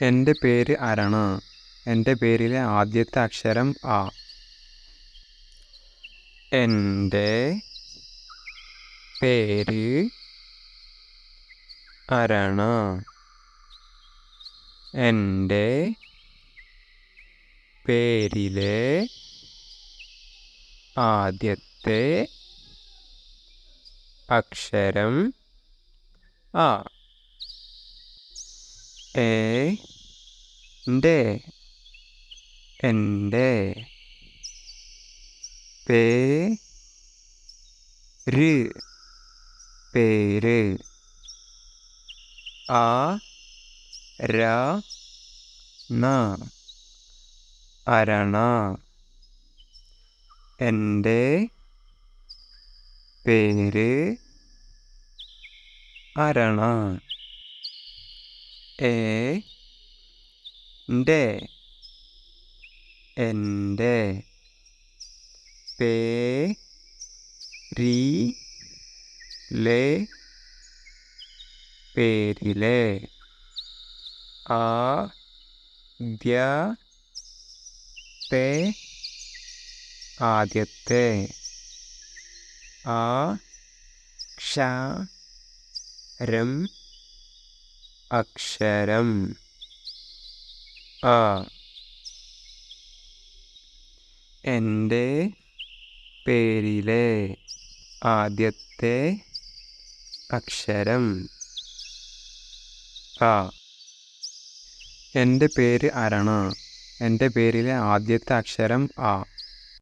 എന്റെ പേര് അരണ. എന്റെ പേരിലെ ആദ്യത്തെ അക്ഷരം ആ. എന്റെ പേര് അരണ. എന്റെ പേരിലെ ആദ്യത്തെ അക്ഷരം ആ. എ ന്റെ എന്റെ പേര് പേര് ആ ര ണ അരണ എന്റെ പേര് അരണ. എ ന്റെ എന്റെ പേരിലെ പേരിലെ ആദ്യത്തെ ആദ്യത്തെ അക്ഷരം അക്ഷരം ആ എന്റെ പേരിലെ ആദ്യത്തെ അക്ഷരം ആ എന്റെ പേര് അരണ. എന്റെ പേരിലെ ആദ്യത്തെ അക്ഷരം ആ